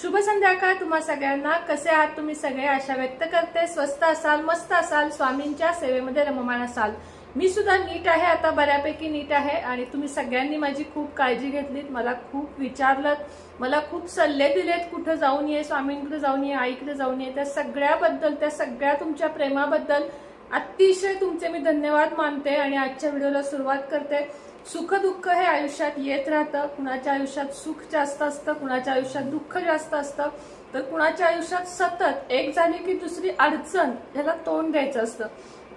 शुभ संध्याकाळ तुम्हा सगळ्यांना. कसे आहात तुम्ही सगळे? आशा व्यक्त करते. स्वस्त असाल मस्त असाल स्वामींच्या सेवेमध्ये रममान असाल. मी सुद्धा नीट आहे आता बऱ्यापैकी नीट आहे आणि तुम्ही सगळ्यांनी माझी खूप काळजी घेतलीत मला खूप विचारलं मला खूप सल्ले दिलेत कुठं जाऊन ये स्वामींकडे जाऊन ये आईकडे जाऊन ये त्या सगळ्याबद्दल त्या सगळ्या तुमच्या प्रेमाबद्दल अतिशय तुमचे मी धन्यवाद मानते आणि आजच्या व्हिडिओला सुरुवात करते. सुख दुःख हे आयुष्यात येत राहतं. कुणाच्या आयुष्यात सुख जास्त असतं कुणाच्या आयुष्यात दुःख जास्त असतं. तर कुणाच्या आयुष्यात सतत एक झाली की दुसरी अडचण ह्याला तोंड द्यायचं असतं.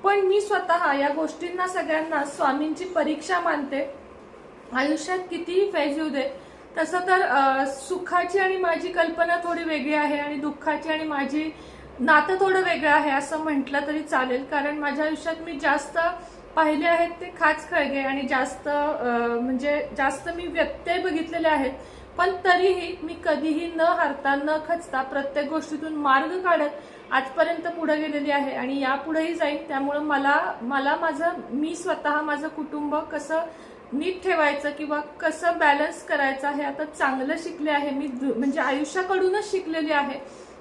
पण मी स्वतः या गोष्टींना सगळ्यांना स्वामींची परीक्षा मानते. आयुष्यात कितीही फैज येऊ दे तसं तर सुखाची आणि माझी कल्पना थोडी वेगळी आहे आणि दुःखाची आणि माझी नातं थोडं वेगळं आहे असं म्हटलं तरी चालेल. कारण माझ्या आयुष्यात मी जास्त पाहिले आहेत ते खाच खळगे आणि जास्त म्हणजे जास्त मी व्यत्यय बघितलेले आहेत. पण तरीही मी कधीही न हारता न खचता प्रत्येक गोष्टीतून मार्ग काढत आजपर्यंत पुढे गेलेली आहे आणि यापुढेही जाईल त्यामुळं मला मला माझं मी स्वतः माझं कुटुंब कसं नीट ठेवायचं किंवा कसं बॅलन्स करायचं हे आता चांगलं शिकले आहे. मी म्हणजे आयुष्याकडूनच शिकलेली आहे.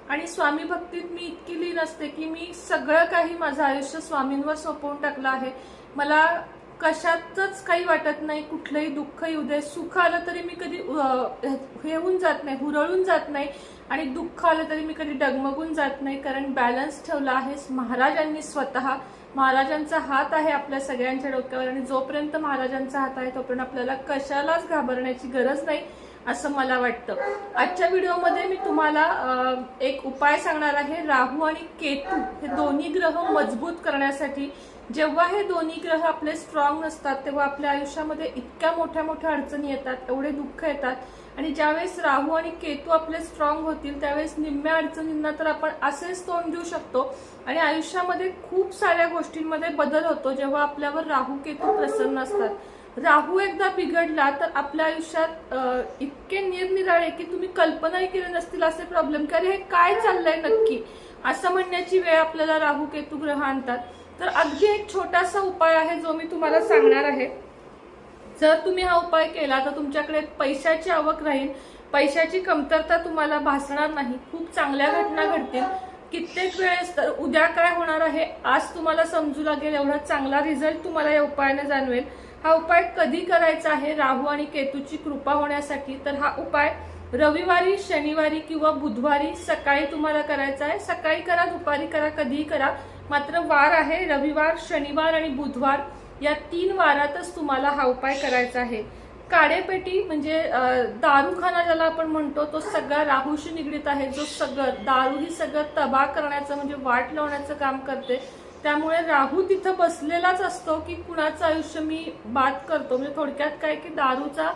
आणि स्वामी भक्तीत मी इतकी लीन असते की मी सगळं काही माझं आयुष्य स्वामींवर सोपवून टाकलं आहे. मला कशातच काही वाटत नाही कुठलंही दुःख येऊ दे. सुख आलं तरी मी कधी हे होऊन जात नाही हुरळून जात नाही. आणि दुःख आलं तरी मी कधी डगमगून जात नाही. कारण बॅलन्स ठेवला आहे महाराजांनी स्वतः महाराजांचा हात आहे आपल्या सगळ्यांच्या डोक्यावर. आणि जोपर्यंत महाराजांचा हात आहे तोपर्यंत आपल्याला कशालाच घाबरण्याची गरज नाही. असं मला वाटतं. आजच्या व्हिडिओमध्ये मी तुम्हाला एक उपाय सांगणार आहे. राहू आणि केतू हे दोन्ही ग्रह मजबूत करण्यासाठी. जेव्हा हे दोन्ही ग्रह आपले स्ट्रॉंग नसतात तेव्हा आपल्या आयुष्यामध्ये इतक्या मोठ्या मोठ्या अडचणी येतात एवढे दुःख येतात. आणि ज्यावेळेस राहू आणि केतू आपले स्ट्रॉंग होतील त्यावेळेस निम्म्या अडचणींना तर आपण असेच तोंड देऊ शकतो. आणि आयुष्यामध्ये खूप साऱ्या गोष्टींमध्ये बदल होतो जेव्हा आपल्यावर राहू केतू प्रसन्न असतात. राहू एकदा बिघडला तर आपल्या आयुष्यात इतके निरनिराळे की तुम्ही कल्पनाही केले नसतील असे प्रॉब्लेम की अरे हे काय चाललंय नक्की? असं म्हणण्याची वेळ आपल्याला राहू केतू ग्रह आणतात. तर अगदी एक छोटासा उपाय आहे जो मी तुम्हाला सांगणार आहे. जर तुम्ही हा उपाय केला तर तुमच्याकडे पैशाची आवक राहील. पैशाची कमतरता तुम्हाला भासणार नाही. खूप चांगल्या घटना घडतील. कित्येक वेळेस तर उद्या काय होणार आहे आज तुम्हाला समजू लागेल. एवढा चांगला रिझल्ट तुम्हाला या उपायाने जाणवेल. हा उपाय कधी करायचा आहे? राहू आणि केतूची कृपा होण्यासाठी. तर हा उपाय रविवारी शनिवारी किंवा बुधवारी सकाळी तुम्हाला करायचा आहे. सकाळी करा दुपारी करा कधीही करा. मात्र वार आहे. रविवार शनिवार आणि बुधवार या तीन वारातच तुम्हाला हा उपाय करायचा आहे. काडेपेटी म्हणजे दारूखाना ज्याला आपण म्हणतो तो सगळा राहूशी निगडीत आहे. जो सगळं दारू ही सगळं तबा करण्याचं म्हणजे वाट लावण्याचं काम करते. त्यामुळे राहू तिथं बसलेलाच असतो की कुणाचं आयुष्य मी बाद करतो. म्हणजे थोडक्यात काय की दारूचा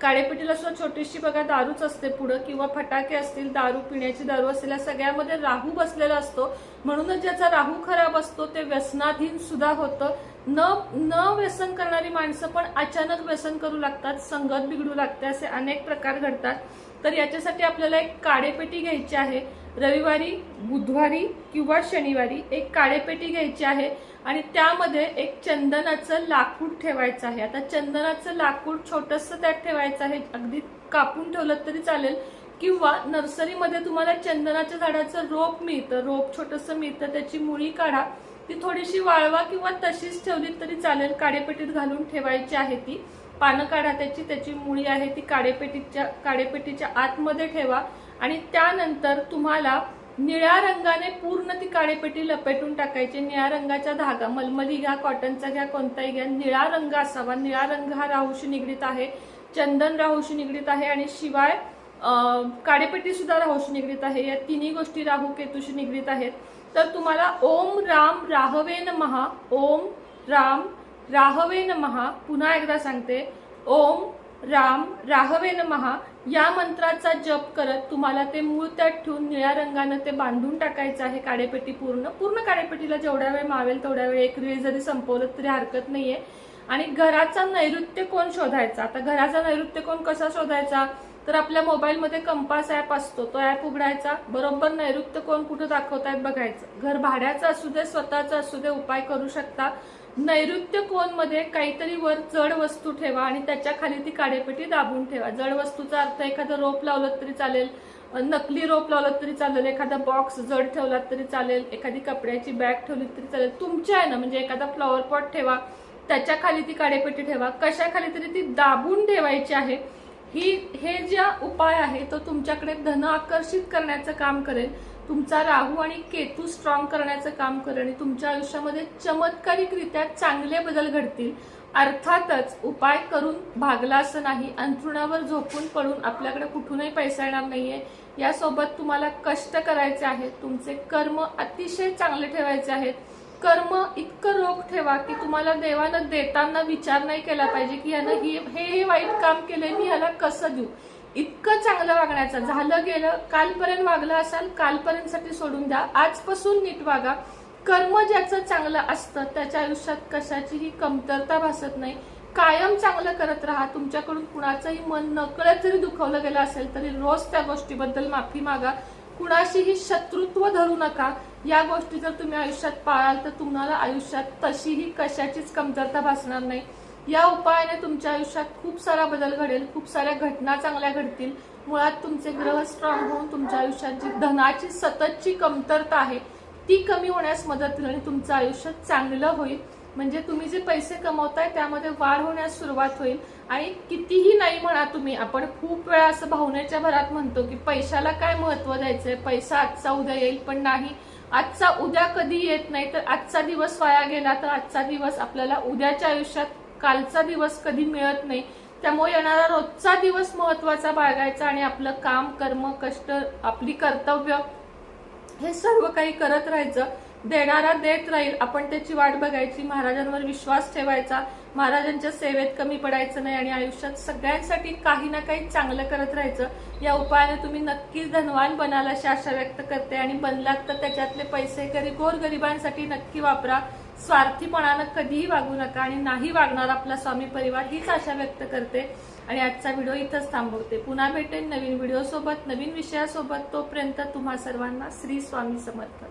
काळेपेटीला सुद्धा छोटीशी बघा दारूच असते पुढं. किंवा फटाके असतील दारू पिण्याची दारू असेल या सगळ्यामध्ये राहू बसलेला असतो. म्हणूनच ज्याचा राहू खराब असतो ते व्यसनाधीन सुद्धा होतं. न न व्यसन करणारी माणसं पण अचानक व्यसन करू लागतात संगत बिघडू लागते असे अनेक प्रकार घडतात. तर याच्यासाठी आपल्याला एक काळेपेटी घ्यायची आहे. रविवारी बुधवारी किंवा शनिवारी एक काळेपेटी घ्यायची आहे आणि त्यामध्ये एक चंदनाचं लाकूड ठेवायचं आहे. आता चंदनाचं लाकूड छोटंसं त्यात ठेवायचं आहे. अगदी कापून ठेवलं तरी चालेल. किंवा नर्सरीमध्ये तुम्हाला चंदनाच्या झाडाचं रोप मिळतं. रोप छोटंसं मिळतं. त्याची मुळी काढा. ती थोडीशी वाळवा किंवा तशीच ठेवली तरी चालेल. काडेपेटीत घालून ठेवायची आहे ती. पानं काढा त्याची त्याची मुळी आहे ती काडेपेटीच्या काडेपेटीच्या आतमध्ये ठेवा. आणि त्यानंतर तुम्हाला निळ्या रंगाने पूर्ण ती काळेपेटी लपेटून टाकायची. निळ्या रंगाचा धागा मलमली घ्या कॉटनचा घ्या कोणताही घ्या. निळा रंग असावा. निळा रंग हा राहूशी निगडीत आहे. चंदन राहूशी निगडीत आहे आणि शिवाय अं, काळेपेटी सुद्धा राहूशी निगडीत आहे. या तिन्ही गोष्टी राहू केतूशी निगडीत आहेत. तर तुम्हाला ओम राम राहवे महा ओम राम राहवे महा पुन्हा एकदा सांगते. ओम राम राहवे महा या मंत्राचा जप करत तुम्हाला ते मूळ त्यात ठेवून निळ्या रंगानं ते बांधून टाकायचं आहे. काडेपेटी पूर्ण पूर्ण काडेपेटीला जेवढ्या वेळ मावेल तेवढ्या वेळ एक वेळ जरी संपवलं तरी हरकत नाहीये. आणि घराचा नैऋत्य कोण शोधायचा? आता घराचा नैऋत्य कोण कसा शोधायचा? तर आपल्या मोबाईलमध्ये कंपास ॲप असतो. तो ॲप उघडायचा. बरोबर नैऋत्य कोण कुठं दाखवतायत बघायचं. घर भाड्याचं असू दे स्वतःचं असू दे उपाय करू शकता. नैऋत्य कोणमध्ये काहीतरी वर जड वस्तू ठेवा आणि त्याच्याखाली ती काडेपेटी दाबून ठेवा. जड वस्तूचा अर्थ एखादं रोप लावलं तरी चालेल नकली रोप लावलं तरी चालेल एखादा बॉक्स जड ठेवला तरी चालेल एखादी कपड्याची बॅग ठेवली तरी चालेल. तुमच्या आहे ना म्हणजे एखादा फ्लॉवर पॉट ठेवा त्याच्याखाली ती काडेपेटी ठेवा. कशा खाली तरी ती दाबून ठेवायची आहे. ही हे ज्या उपाय आहे तो तुमच्याकडे धन आकर्षित करण्याचं काम करेल. तुमचा राहू आणि केतू स्ट्रॉंग करण्याचं काम करेल. आणि तुमच्या आयुष्यामध्ये चमत्कारिकरित्या चांगले बदल घडतील. अर्थातच उपाय करून भागला असं नाही. अंथरुणावर झोपून पडून आपल्याकडे कुठूनही पैसा येणार नाहीये. यासोबत तुम्हाला कष्ट करायचे आहेत. तुमचे कर्म अतिशय चांगले ठेवायचे आहेत. कर्म इतकं रोख ठेवा की तुम्हाला देवानं देताना विचार नाही केला पाहिजे की यानं ही हे हे वाईट काम केलंय मी ह्याला कसं देऊ? इतकं चांगलं वागण्याचं. झालं गेलं कालपर्यंत वागलं असाल कालपर्यंतसाठी सोडून द्या. आजपासून नीट वागा. कर्म ज्याचं चांगलं असतं त्याच्या आयुष्यात कशाचीही कमतरता भासत नाही. कायम चांगलं करत राहा. तुमच्याकडून कुणाचंही मन नकळत जरी दुखवलं गेलं असेल तरी रोज त्या गोष्टीबद्दल माफी मागा. कुणाशीही शत्रुत्व धरू नका. या गोष्टी जर तुम्ही आयुष्यात पाळाल तर तुम्हाला आयुष्यात तशीही कशाचीच कमतरता भासणार नाही. या उपायाने तुमच्या आयुष्यात खूप सारा बदल घडेल खूप साऱ्या घटना चांगल्या घडतील. मुळात तुमचे ग्रह स्ट्रॉंग होऊन तुमच्या आयुष्यात जी धनाची सततची कमतरता आहे ती कमी होण्यास मदत होईल आणि तुमचं आयुष्य चांगलं होईल. म्हणजे तुम्ही जे पैसे कमवताय त्यामध्ये वाढ होण्यास सुरुवात होईल. आणि कितीही नाही म्हणा तुम्ही आपण खूप वेळा असं भावनेच्या भरात म्हणतो की पैशाला काय महत्त्व द्यायचंय? पैसा आजचा उद्या येईल पण नाही. आजचा उद्या कधी येत नाही तर आजचा दिवस वाया गेला तर आजचा दिवस आपल्याला उद्याच्या आयुष्यात कालचा दिवस कधी मिळत नाही. त्यामुळे येणारा रोजचा दिवस महत्त्वाचा बाळगायचा आणि आपलं काम कर्म कष्ट आपली कर्तव्य हे सर्व काही करत राहायचं. देणारा देत राहील. आपण त्याची वाट बघायची महाराजांवर विश्वास ठेवायचा महाराजांच्या सेवेत कमी पडायचं नाही आणि आयुष्यात सगळ्यांसाठी काही ना काही चांगलं करत राहायचं या उपायाने तुम्ही नक्कीच धनवान बनाल अशी आशा व्यक्त करते. आणि बनलात तर त्याच्यातले पैसे गरी गोर गरिबांसाठी नक्की वापरा. स्वार्थीपणानं कधीही वागू नका आणि नाही वागणार आपला स्वामी परिवार हीच आशा व्यक्त करते. आणि आजचा व्हिडिओ इथंच थांबवते. पुन्हा भेटेन नवीन व्हिडिओसोबत नवीन विषयासोबत. तोपर्यंत तुम्हा सर्वांना श्री स्वामी समर्थ